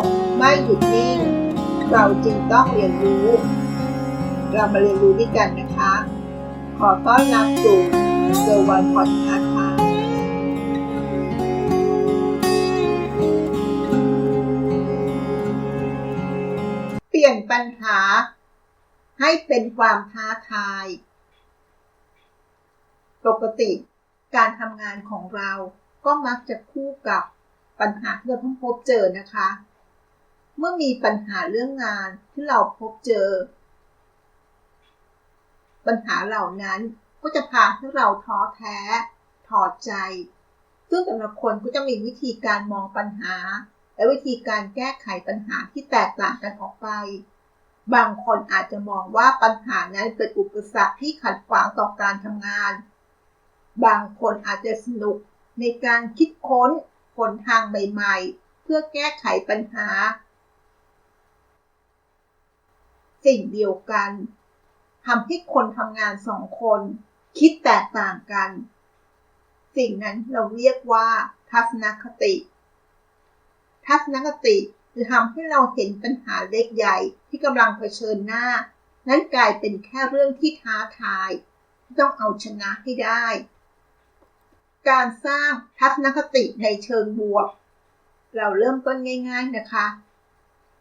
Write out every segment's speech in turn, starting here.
กไม่หยุดนิ่ง เราจึงต้องเรียนรู้ เรามาเรียนรู้ด้วยกันนะคะ ขอต้อนรับสู่เซอร์วันพอดคาส์ค่ะเปลี่ยนปัญหา ให้เป็นความท้าทาย ปกติการทำงานของเราก็มักจะคู่กับปัญหาที่เราต้องพบเจอนะคะ เมื่อมีปัญหาเรื่องงานที่เราพบเจอ ปัญหาเหล่านั้นก็จะพาให้เราท้อแท้ถอดใจ ซึ่งแต่ละคนก็จะมีวิธีการมองปัญหา และวิธีการแก้ไขปัญหาที่แตกต่างกันออกไป บางคนอาจจะมองว่าปัญหานั้นเป็นอุปสรรคที่ขัดขวางต่อการทำงาน บางคนอาจจะสนุกในการคิดค้นหนทางใหม่ ๆ เพื่อแก้ไขปัญหา สิ่งเดียวกันทำให้คนทำงานสองคน คิดแตกต่างกัน สิ่งนั้นเราเรียกว่า ทัศนคติ ทัศนคติจะทำให้เราเห็นปัญหาเล็กใหญ่ที่กำลังเผชิญหน้า นั้นกลายเป็นแค่เรื่องที่ท้าทายที่ต้องเอาชนะให้ได้ การสร้างทัศนคติในเชิงบวก เราเริ่มต้นง่าย ๆนะคะ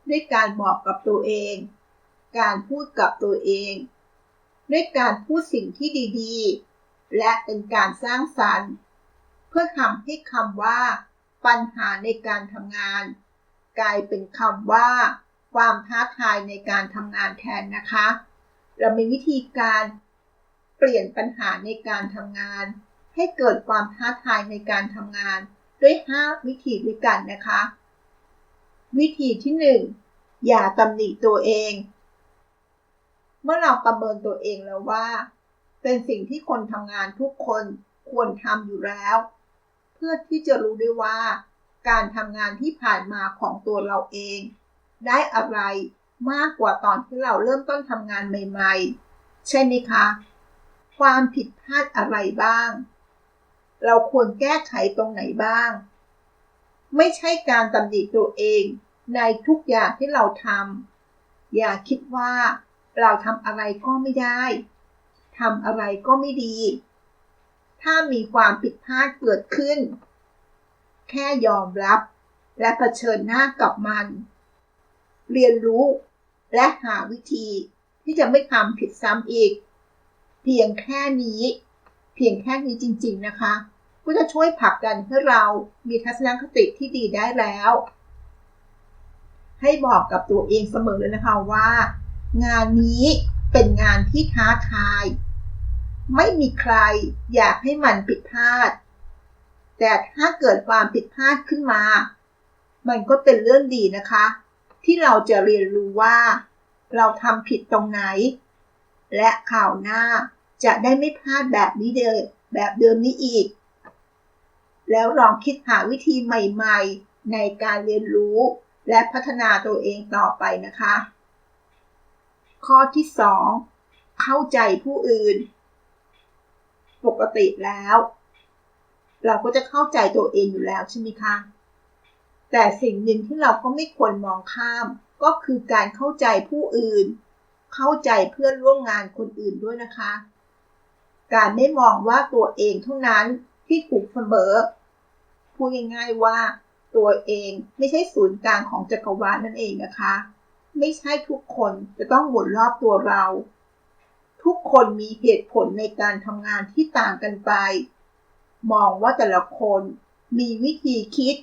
ด้วยการบอกกับตัวเอง การพูดกับตัวเอง ด้วยการพูดสิ่งที่ดีๆ และเป็นการสร้างสรรค์ เพื่อทำให้คำว่า ปัญหาในการทำงาน กลายเป็นคำว่า ความท้าทายในการทำงานแทนนะคะ เรามีวิธีการเปลี่ยนปัญหาในการทำงาน ให้เกิดความท้าทายในการทำงาน ด้วย 5 วิธีด้วยกันนะคะ วิธีที่ 1 อย่าตำหนิตัวเอง เมื่อเราประเมินตัวเองแล้วว่า เป็นสิ่งที่คนทำงานทุกคนควรทำอยู่แล้ว เพื่อที่จะรู้ได้ว่า การทำงานที่ผ่านมาของตัวเราเอง ได้อะไรมากกว่าตอนที่เราเริ่มต้นทำงานใหม่ๆ ใช่ไหมคะ ความผิดพลาดอะไรบ้าง เราควรแก้ไขตรงไหนบ้าง ไม่ใช่การตำหนิตัวเองในทุกอย่างที่เราทำอย่าคิดว่า เราทำอะไรก็ไม่ได้ทำอะไรก็ไม่ดี ถ้ามีความผิดพลาดเกิดขึ้น แค่ยอมรับและะเผชิญหน้ากับมัน เรียนรู้และหาวิธีที่จะไม่ทำผิดซ้ำอีก เพียงแค่นี้ เพียงแค่นี้จริง ๆ นะคะ ก็จะช่วยผลักดันให้เรามีทัศนคติที่ดีได้แล้ว ให้บอกกับตัวเองเสมอเลยนะคะว่า งานนี้เป็นงานที่ท้าทาย ไม่มีใครอยากให้มันผิดพลาด แต่ถ้าเกิดความผิดพลาดขึ้นมา มันก็เป็นเรื่องดีนะคะ ที่เราจะเรียนรู้ว่า เราทำผิดตรงไหน และข่าวหน้าจะได้ไม่พลาดแบบนี้เดิมแบบเดิมนี้อีก แล้วลองคิดหาวิธีใหม่ ๆ ในการเรียนรู้และพัฒนาตัวเองต่อไปนะคะ ข้อที่2เข้าใจผู้อื่น ปกติแล้ว เราก็จะเข้าใจตัวเองอยู่แล้วใช่ไหมคะ แต่สิ่งหนึ่งที่เราก็ไม่ควรมองข้าม ก็คือการเข้าใจผู้อื่น เข้าใจเพื่อนร่วมงานคนอื่นด้วยนะคะ การไม่มองว่าตัวเองเท่านั้นที่ถูกเสมอพูดง่ายๆว่าตัวเองไม่ใช่ศูนย์กลางของจักรวาลนั่นเองนะคะ ไม่ใช่ทุกคนจะต้องหมุนรอบตัวเรา ทุกคนมีเหตุผลในการทำงานที่ต่างกันไป มองว่าแต่ละคนมีวิธีคิด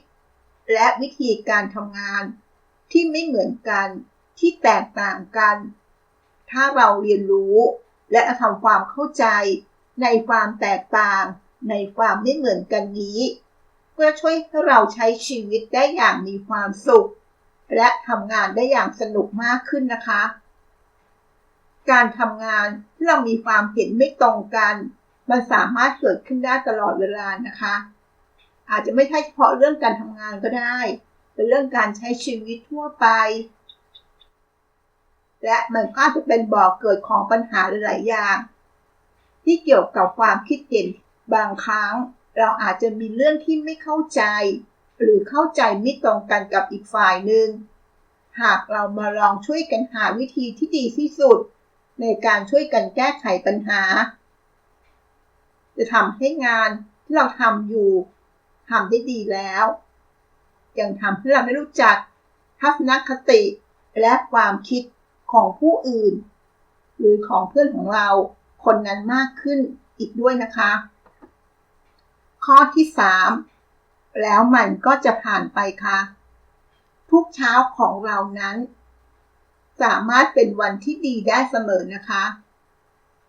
และวิธีการทำงาน ที่ไม่เหมือนกันที่แตกต่างกัน ถ้าเราเรียนรู้และทำความเข้าใจในความแตกต่าง ในความไม่เหมือนกันนี้เพื่อช่วยให้เราใช้ชีวิตได้อย่างมีความสุข และทำงานได้อย่างสนุกมากขึ้นนะคะ การทำงานที่เรามีความเห็นไม่ตรงกัน มันสามารถเกิดขึ้นได้ตลอดเวลานะคะ อาจจะไม่ใช่เฉพาะเรื่องการทำงานก็ได้ เป็นเรื่องการใช้ชีวิตทั่วไป และมันก็จะเป็นบ่อกเกิดของปัญหาหลายอย่าง ที่เกี่ยวกับความคิดเห็นบางครั้ง เราอาจจะมีเรื่องที่ไม่เข้าใจ หรือเข้าใจไม่ตรงกันกับอีกฝ่ายหนึ่ง หากเรามาลองช่วยกันหาวิธีที่ดีที่สุด ในการช่วยกันแก้ไขปัญหา จะทำให้งานที่เราทำอยู่ทำได้ดีแล้วยังทำให้เราได้รู้จักทัศนคติและความคิดของผู้อื่น หรือของเพื่อนของเราคนนั้นมากขึ้นอีกด้วยนะคะ ข้อที่ 3 แล้วมันก็จะผ่านไปค่ะ ทุกเช้าของเรานั้น สามารถเป็นวันที่ดีได้เสมอนะคะ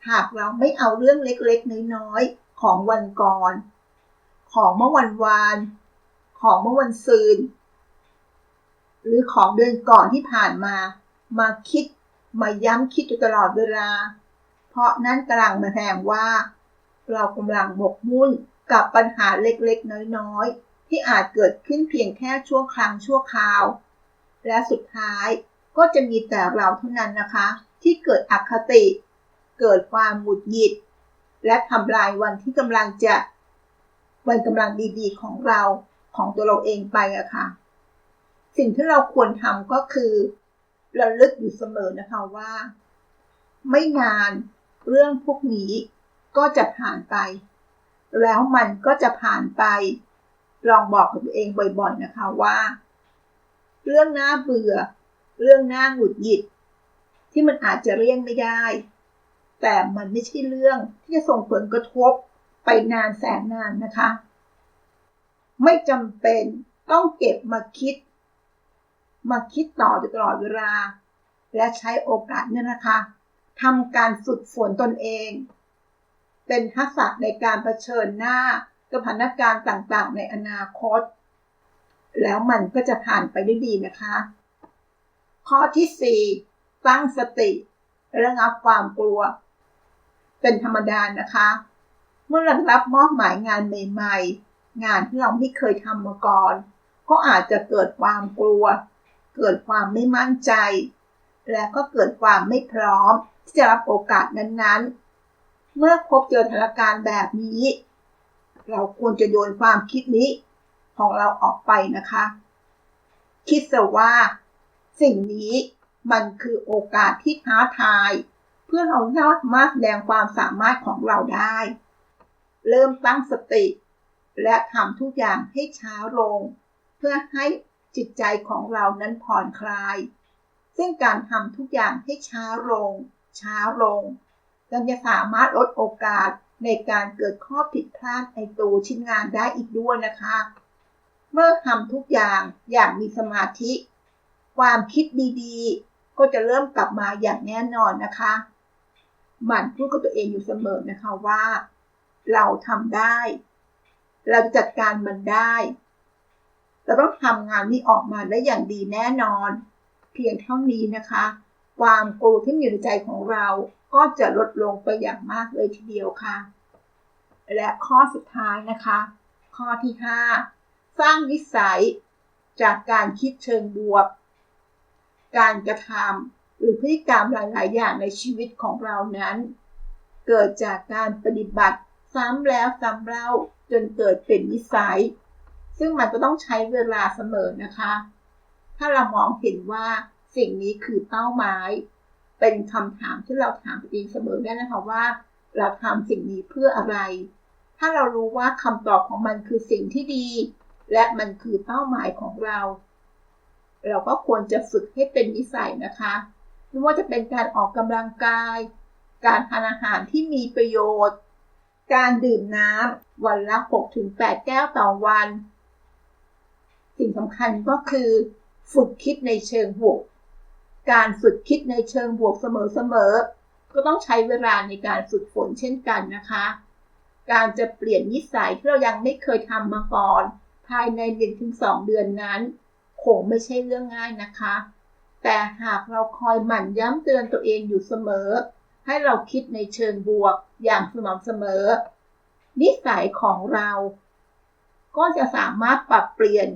หากเราไม่เอาเรื่องเล็กๆ น้อยๆ ของวันก่อน ของเมื่อวันวาน ของเมื่อวันซืน หรือของเดือนก่อนที่ผ่านมา มาคิดมาย้ำคิดอยู่ตลอดเวลา เพราะนั่นกำลังมาแทงว่า เรากำลังบกมุ่นกับปัญหาเล็กๆ น้อยๆ ที่อาจเกิดขึ้นเพียงแค่ชั่วครั้งชั่วคราว และสุดท้ายก็จะมีแต่เราเท่านั้นนะคะ ที่เกิดอคติ เกิดความหงุดหงิด และทำลายวันที่กำลังจะ วันกำลังดีๆของเราของตัวเราเองไปอะค่ะ สิ่งที่เราควรทำก็คือระลึกอยู่เสมอนะคะว่า ไม่นานเรื่องพวกนี้ก็จะผ่านไป แล้วมันก็จะผ่านไป ลองบอกกับตัวเองบ่อยๆนะคะว่า เรื่องน่าเบื่อ เรื่องน่าหงุดหงิด ที่มันอาจจะเลี่ยงไม่ได้ แต่มันไม่ใช่เรื่องที่จะส่งผลกระทบไปนานแสนนานนะคะ ไม่จำเป็นต้องเก็บมาคิด มาคิดต่ออยู่ตลอดเวลา และใช้โอกาสเนี่ยนะคะทำการฝึกฝนตนเอง เป็นทักษะในการเผชิญหน้า สถานการณ์ต่างๆ ในอนาคต แล้วมันก็จะผ่านไปได้ดีนะคะ ข้อที่ 4 ตั้งสติระงับความกลัว เป็นธรรมดานะคะ เมื่อเรารับมอบหมายงานใหม่ๆ งานที่เราไม่เคยทำมาก่อน ก็อาจจะเกิดความกลัว เกิดความไม่มั่นใจ และก็เกิดความไม่พร้อมที่จะรับโอกาสนั้นๆ เมื่อพบเจอสถานการณ์แบบนี้ เราควรจะโยนความคิดนี้ของเราออกไปนะคะ คิดซะว่า สิ่งนี้มันคือโอกาสที่ท้าทาย เพื่อเราสามารถแสดงความสามารถของเราได้ เริ่มตั้งสติ และทำทุกอย่างให้ช้าลง เพื่อให้จิตใจของเรานั้นผ่อนคลาย ซึ่งการทำทุกอย่างให้ช้าลง ช้าลงเราจะสามารถลดโอกาส ในการเกิดข้อผิดพลาดในตัวชิ้นงานได้อีกด้วยนะคะ เมื่อทำทุกอย่างอย่างมีสมาธิ ความคิดดีๆ ก็จะเริ่มกลับมาอย่างแน่นอนนะคะหมั่นพูดกับตัวเองอยู่เสมอนะคะว่า เราทำได้ เราจะจัดการมันได้เราต้องทำงานนี้ออกมาได้อย่างดีแน่นอน เพียงเท่านี้นะคะ ความกลัวที่อยู่ในใจของเรา ก็จะลดลงไปอย่างมากเลยทีเดียวค่ะ และข้อสุดท้ายนะคะ ข้อที่ 5 สร้างนิสัยจากการคิดเชิงบวก การกระทำหรือพฤติกรรมหลาย ๆ อย่างในชีวิตของเรานั้น เกิดจากการปฏิบัติซ้ำแล้วซ้ำเล่าจนเกิดเป็นนิสัย ซึ่งมันก็ต้องใช้เวลาเสมอนะคะ ถ้าเรามองเห็นว่าสิ่งนี้คือเป้าหมาย เป็นคำถามที่เราถามตัวเองเสมอได้นะคะว่า เราทำสิ่งนี้เพื่ออะไร ถ้าเรารู้ว่าคำตอบของมันคือสิ่งที่ดี และมันคือเป้าหมายของเรา เราก็ควรจะฝึกให้เป็นนิสัยนะคะไม่ว่าจะเป็นการออกกำลังกาย การทานอาหารที่มีประโยชน์ การดื่มน้ำวันละ 6-8 แก้วต่อวัน สิ่งสำคัญก็คือ ฝึกคิดในเชิงบวก การฝึกคิดในเชิงบวกเสมอๆ ก็ต้องใช้เวลาในการฝึกฝนเช่นกันนะคะ การจะเปลี่ยนนิสัยที่เรายังไม่เคยทำมาก่อน ภายใน 1-2 เดือนนั้น คงไม่ใช่เรื่องง่ายนะคะ แต่หากเราคอยหมั่นย้ำเตือนตัวเองอยู่เสมอ ให้เราคิดในเชิงบวกอย่างสม่ำเสมอ นิสัยของเรา ก็จะสามารถปรับเปลี่ยน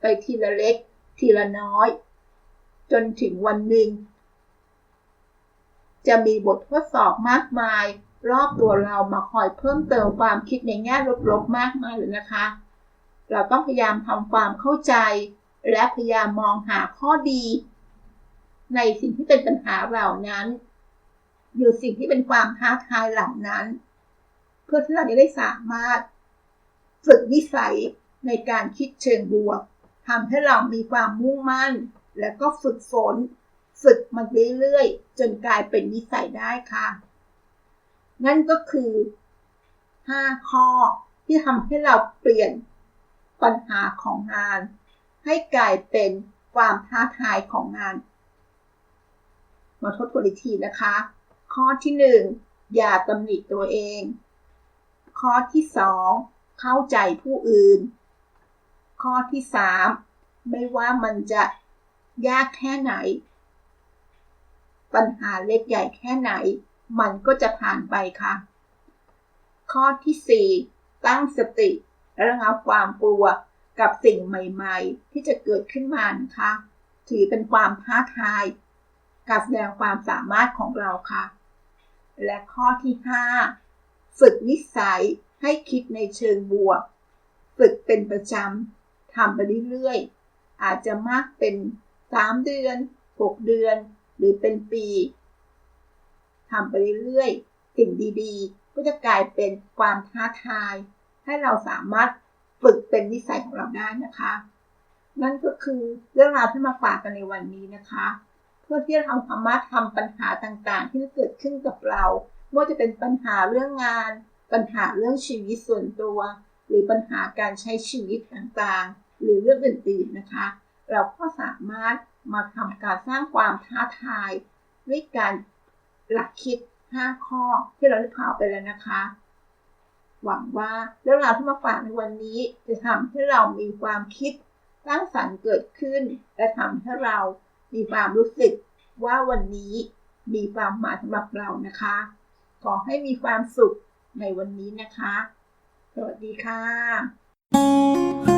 ไปทีละเล็กทีละน้อย จนถึงวันหนึ่ง จะมีบททดสอบมากมาย รอบตัวเรามาคอยเพิ่มเติมความคิดในแง่ลบๆมากมายเลยนะคะ เราต้องพยายามทำความเข้าใจ และพยายามมองหาข้อดี ในสิ่งที่เป็นปัญหาเหล่านั้นหรือสิ่งที่เป็นความท้าทายเหล่านั้น เพื่อที่เราจะได้สามารถฝึกนิสัยในการคิดเชิงบวกทำให้เรามีความมุ่งมั่น และก็ฝึกฝน ฝึกมันเรื่อยๆ จนกลายเป็นนิสัยได้ค่ะ นั่นก็คือ 5 ข้อที่ทำให้เราเปลี่ยนปัญหาของงาน ให้กลายเป็นความท้าทายของงาน มาทบทวนอีกทีนะคะ ข้อที่ 1 อย่าตำหนิตัวเอง ข้อที่ 2 เข้าใจผู้อื่น ข้อที่ 3 ไม่ว่ามันจะ ยากแค่ไหน ปัญหาเล็กใหญ่แค่ไหน มันก็จะผ่านไปค่ะ ข้อที่ 4 ตั้งสติระงับความกลัวกับสิ่งใหม่ ๆ ที่จะเกิดขึ้นมานะคะ ถือเป็นความท้าทาย การแสดงความสามารถของเราค่ะ และข้อที่ 5 ฝึกนิสัยให้คิดในเชิงบวก ฝึกเป็นประจำทำไปเรื่อยๆ อาจจะมากเป็น 3 เดือน 6 เดือน หรือเป็นปีทำไปเรื่อยๆสิ่งดีๆ ก็จะกลายเป็นความท้าทาย ให้เราสามารถฝึกเป็นนิสัยของเราได้นะคะ นั่นก็คือเรื่องราวที่มาฝากกันในวันนี้นะคะ เพื่อที่เราสามารถทำปัญหาต่างๆ ที่เกิดขึ้นกับเราไม่ว่าจะเป็นปัญหาเรื่องงาน ปัญหาเรื่องชีวิตส่วนตัว หรือปัญหาการใช้ชีวิตต่างๆ หรือเรื่องอื่นๆนะคะ เราก็สามารถมาทำการสร้างความท้าทาย ด้วยการหลักคิด 5 ข้อที่เราได้ข่าวไปแล้วนะคะ หวังว่าเรื่องราวที่มาฝากในวันนี้จะทำให้เรามีความคิดสร้างสรรค์เกิดขึ้น และทำให้เรามีความรู้สึกว่าวันนี้มีความหมายสำหรับเรานะคะ ขอให้มีความสุขในวันนี้นะคะ สวัสดีค่ะ